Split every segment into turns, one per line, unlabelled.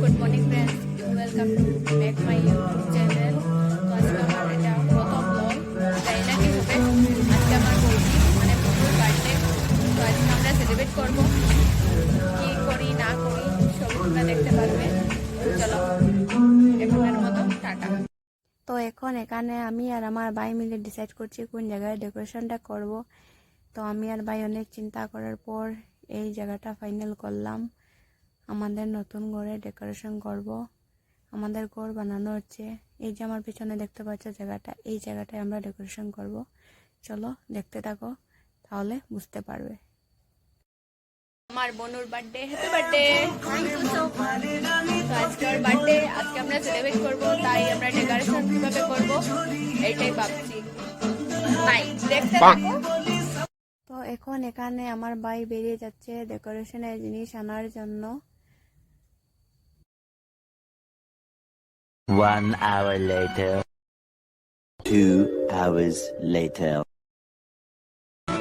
Good morning friends welcome to back my YouTube channel তো আজকে আমার এটা প্রথম ব্লগ তাই হবে? আজকে আমার মানে বার্থডে তো আজকে আমরা সেলিব্রেট করব। কি করি, না করি সব দেখতে পারবে। চলো তো এখন এখানে আমি আর আমার ভাই মিলে ডিসাইড করছি কোন জায়গায় ডেকোরেশনটা করব। তো আমি আর ভাই অনেক চিন্তা করার পর এই জায়গাটা ফাইনাল করলাম। আমাদের নতুন ঘরে ডেকোরেশন করব। আমাদের ঘর বানানো হচ্ছে। এই যে আমার পিছনে দেখতে পাচ্ছ জায়গাটা এই জায়গাটায় আমরা ডেকোরেশন করব। চলো দেখতে থাকো তাহলে বুঝতে পারবে। আমার বনুর বার্থডে হ্যাপি বার্থডে তো আজকে ওর বার্থডে আজকে আমরা সেলিব্রেট করব তাই আমরা ডেকোরেশন কীভাবে করব এইটাই ভাবছি। বাই দেখতে থাকো। তো এখন এখানে আমার ভাই বেরিয়ে যাচ্ছে ডেকোরেশনের জিনিস আনার জন্য।
One hour later. Two hours later.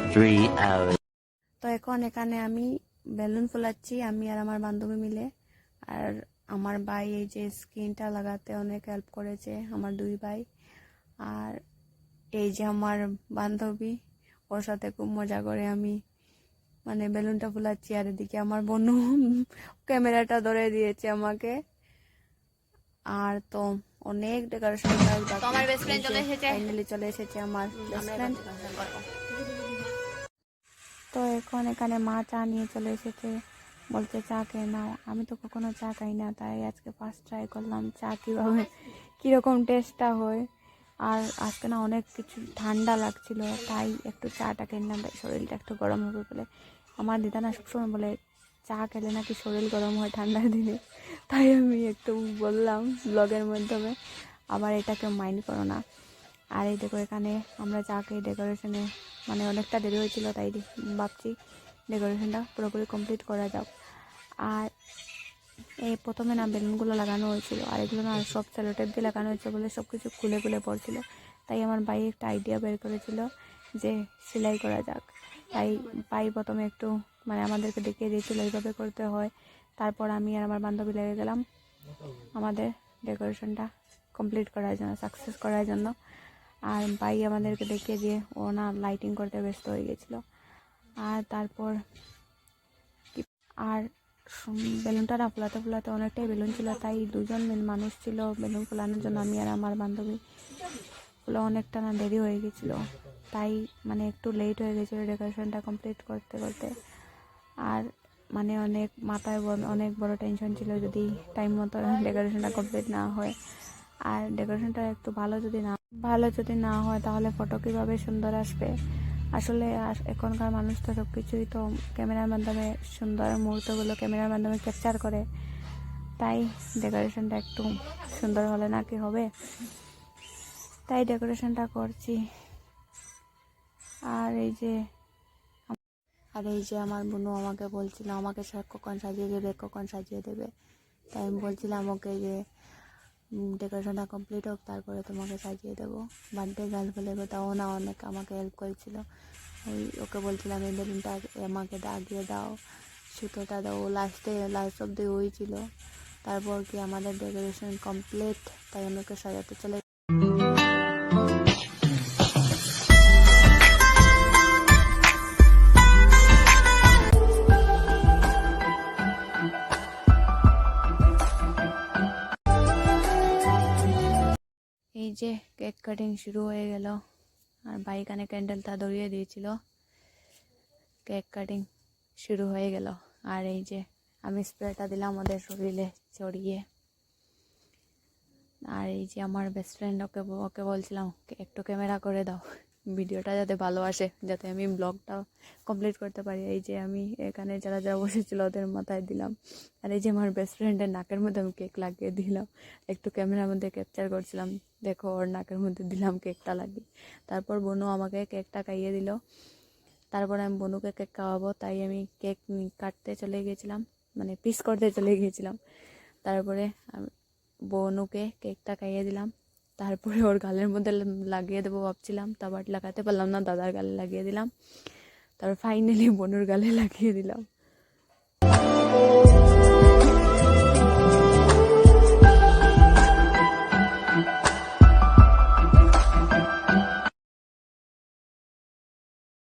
Three hours.
তো এখন এখানে আমি বেলুন ফুলাচ্ছি আমি আর আমার বান্ধবী মিলে আর আমার ভাই এই যে স্ক্রিনটা লাগাতে অনেক হেল্প করেছে আমার দুই ভাই আর এই যে আমার বান্ধবী ওর সাথে খুব মজা করে আমি মানে বেলুনটা ফুলাচ্ছি আর এদিকে আমার বোনু ক্যামেরাটা ধরে দিয়েছে আমাকে আর তো অনেক ডেকোরেশন
আমার best friend চলে এসেছে।
ফাইনালি চলে এসেছে আমার বেস্ট ফ্রেন্ড তো এখন এখানে মা চা নিয়ে চলে এসেছে। বলছে চা খেয়ে নাও। আমি তো কখনো চা খাই না তাই আজকে ফার্স্ট ট্রাই করলাম চা কীভাবে কীরকম টেস্টটা হয়। আর আজকে না অনেক কিছু ঠান্ডা লাগছিল তাই একটু চাটা কিনলাম তাই শরীরটা একটু গরম হবে বলে। আমার দিদা না সবসময় বলে চা খেলে নাকি শরীর গরম হয় ঠান্ডার দিনে? তাই আমি একটু বললাম ব্লগের মাধ্যমে, আবার এটাকে মাইন্ড করো না। আর এই দেখো এখানে আমরা যাকে ডেকোরেশনে মানে অনেকটা দেরি হয়েছিল তাই ভাবছি ডেকোরেশনটা পুরোপুরি কমপ্লিট করা যাক। আর এই প্রথমে না বেলুনগুলো লাগানো হয়েছিল, আর এগুলো না সব সেলোটেপ দিয়ে লাগানো হয়েছিল বলে সব কিছু খুলে খুলে পড়ছিল। তাই আমার ভাই একটা আইডিয়া বের করেছিল যে সেলাই করা যাক। তাই পাই প্রথমে একটু মানে আমাদেরকে দেখিয়ে দিয়েছিল এইভাবে করতে হয়। তারপর আমি আর আমার বান্ধবী লেগে গেলাম আমাদের ডেকোরেশনটা কমপ্লিট করার জন্য, সাকসেস করার জন্য। আর ভাই আমাদেরকে দেখিয়ে দিয়ে ও না লাইটিং করতে ব্যস্ত হয়ে গেছিল। আর তারপর আর বেলুনটা না ফোলাতে ফোলাতে অনেকটাই বেলুন ছিল, তাই দুজন মেন- মানুষ ছিল বেলুন ফোলানোর জন্য, আমি আর আমার বান্ধবী ফুলো অনেকটা না দেরি হয়ে গেছিল। তাই মানে একটু লেট হয়ে গেছিল ডেকোরেশনটা কমপ্লিট করতে করতে। আর মানে অনেক মাথায় অনেক বড় টেনশন ছিল যদি টাইম মতো ডেকোরেশনটা কমপ্লিট না হয়। আর ডেকোরেশনটা একটু ভালো যদি না, ভালো যদি না হয় তাহলে ফটো কীভাবে সুন্দর আসবে? আসলে আস- এখনকার মানুষ তো সব কিছুই তো ক্যামেরার মাধ্যমে সুন্দর মুহূর্তগুলো ক্যামেরার মাধ্যমে ক্যাপচার করে। তাই ডেকোরেশনটা একটু সুন্দর হলে না কি হবে? তাই ডেকোরেশনটা করছি। এই যে আর এই যে আমার বোনু আমাকে বলছিল, আমাকে সে কখন সাজিয়ে দেবে, কখন সাজিয়ে দেবে। তাই আমি বলছিলাম, ওকে যে ডেকোরেশনটা কমপ্লিট হোক, তারপরে তোমাকে সাজিয়ে দেবো। বার্থডে গার্ল বলে তাও না অনেক আমাকে হেল্প করেছিল। ওই ওকে বলছিলাম, এই বেলুনটা আমাকে দাগিয়ে দাও, সুতোটা দাও। লাস্টে লাস্ট অব্দি ওই ছিল। তারপর কি আমাদের ডেকোরেশন কমপ্লিট তাই আমি ওকে সাজাতে চলে এই যে কেক কাটিং শুরু হয়ে গেল। আর বাইকানে ক্যান্ডেলটা ধরিয়ে দিয়েছিল। কেক কাটিং শুরু হয়ে গেল। আর এই যে আমি স্প্রেটা দিলাম ওদের শরীরে চড়িয়ে আর এই যে আমার বেস্ট ফ্রেন্ড ওকে ওকে বলছিলাম, একটু ক্যামেরা করে দাও। ভিডিওটা যাতে ভালো আসে, যাতে আমি ব্লগটা কমপ্লিট করতে পারি। এই যে আমি এখানে যারা যারা বসেছিল ওদের মাথায় দিলাম। আর এই যে আমার বেস্ট ফ্রেন্ডের নাকের মধ্যে আমি কেক লাগিয়ে দিলাম। একটু ক্যামেরার মধ্যে ক্যাপচার করছিলাম। দেখো, ওর নাকের মধ্যে দিলাম কেকটা লাগিয়ে। তারপর বনু আমাকে কেকটা খাইয়ে দিল। তারপর আমি বনুকে কেক খাওয়াবো। তাই আমি কেক কাটতে চলে গিয়েছিলাম। মানে পিস করতে চলে গিয়েছিলাম। তারপরে আমি বনুকে কেকটা খাইয়ে দিলাম। তারপরে ওর গালের মধ্যে লাগিয়ে দেবো ভাবছিলাম, তা বাট লাগাতে পারলাম না, দাদার গালে লাগিয়ে দিলাম। তারপর ফাইনালি বোনের গালে লাগিয়ে দিলাম।